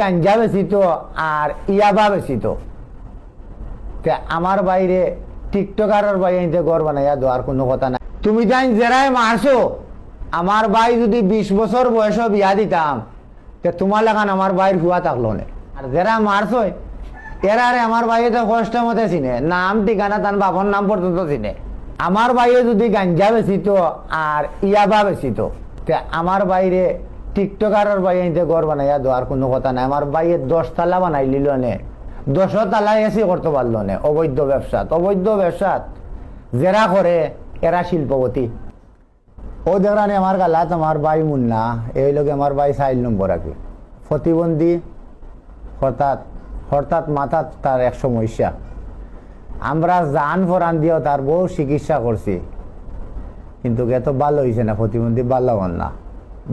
গাঞ্জা বেচিত আর ইয়াবা বেচিত তে আমার বাইরে টিকটকারের বাইরে ঘর বানাইয়া দেওয়ার কোনো কথা নাই। তুমি জান জেরাই মারছো। আমার ভাই যদি বিশ বছর বয়স বিয়া দিতাম, তে তোমার লাগান আমার ভাইয়ের হুয়া থাকল না। আর যারা মারছো এরারে আমার ভাইয়ে তো কষ্ট মতে চিনে। নাম, ঠিকানা, তার বাবার নাম পর্যন্ত চিনে। আমার ভাইয়ে যদি গাঞ্জা বেচিত আর ইয়াবা বেচিত তে আমার বাইরে টিকটকারের বাইরে ঘর বানাইয়া দেওয়ার কোনো কথা নাই। আমার বাইরে দশ তালা বানাই লিল নে। দশ তালা এসি করতে পারল না, অবৈধ ব্যবসাত। অবৈধ ব্যবসাত জেরা করে এরা শিল্পপতি। ও দেখরানি আমার গালাত আমার ভাই মুন্না, এই লোক আমার ভাই চাইল নম্বর কি প্রতিবন্ধী হঠাৎ হঠাৎ মাথাত তার এক সমস্যা। আমরা জান ফরান দিয়েও তার বহু চিকিৎসা করছি কিন্তু এত ভালো হয়েছে না প্রতিবন্ধী ভালো না।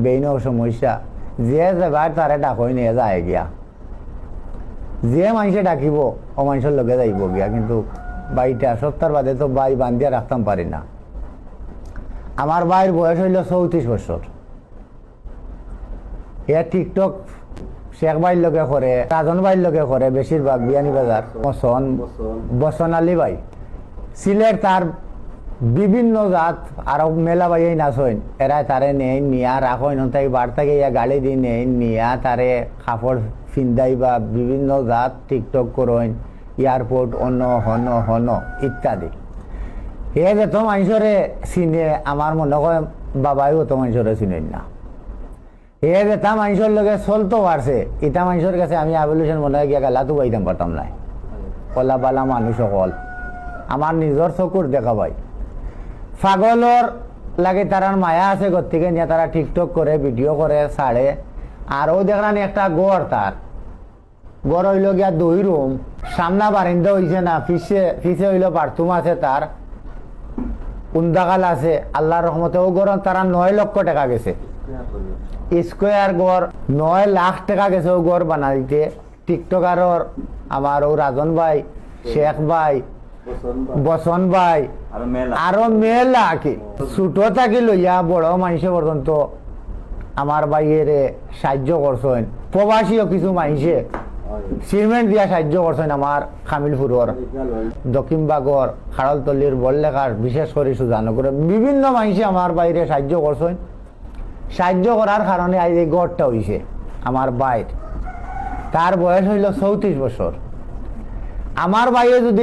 বেইন সমস্যা যে যাবার তারে ডাকই নিয়ে যায় গিয়া। যে মানুষে ডাকিব ও মানুষের লগে যাইব গিয়া। কিন্তু বাইটা সপ্তাহ বাদে তো বাই বান্ধিয়া রাখতাম পারি না। আমার ভাইয়ের বয়স হইল চৌত্রিশ বছর এ টিকটক শেখ ভাইয়ের লোকে করে রাজন ভাইয়ের লোকে করে বেশিরভাগ বিয়ানি বাজার বসন বসন আলী ভাই সিলেট তার বিভিন্ন জাত আরও মেলা ভাইয়াই নাচইন। এরা তারে নেই, নিয়া রাখইন তাই বার থেকে ইয়া গাড়ি দি নেই, নিয়া তারে কাপড় ফিন্দাই বা বিভিন্ন জাত টিকটক করইন এয়ারপোর্ট অন্য হন হন, ইত্যাদি। এ যেত মানুষরে চিনে আমার মনে হয় বাবাইও তো মানুষরে চিনেন না। এ যেটা মানুষের লগে চলতো পারছে ইটা মানুষের কাছে আমি আবলিউশন মনে হয় গিয়া গালাতো পাইতাম পারতাম নাই। কলা বালা মানুষ সকল আমার নিজের চকুর দেখা পাগলর লাগে তারার মায়া আছে গতিকে নিয়ে তারা টিকটক করে ভিডিও করে ছাড়ে। আর ও দেখলানি একটা গড় তার গড় হইল গিয়া দুই রুম সামনা বারিন্দা হইছে না, পিছে পিছে হইল বাথরুম আছে তার উন্দাকাল আছে আল্লাহর রহমতে ও গড় তারা নয় লক্ষ টাকা গেছে। স্কোয়ার গড় নয় লাখ টাকা গেছে ও গড় বানা দিতে টিকটকারর আমার ও রাজন ভাই, শেখ ভাই বসন ভাই আর মেলা। কি? ছোট থাকি লইয়া বড় মানুষে পর্যন্ত আমার বাইরে সাহায্য করছেন। প্রবাসীও কিছু মানুষে সিমেন্ট দিয়া সাহায্য করছেন আমার খামিলপুরর দক্ষিণবাগর খাড়লতলির বললেখার বিশেষ করে সুজানগরে বিভিন্ন মানুষে আমার বাইরে সাহায্য করছেন। সাহায্য করার কারণে আজ এই গড়টা হইছে আমার বাইর। তার বয়স হইল চৌত্রিশ বছর। আমার বাইরে যদি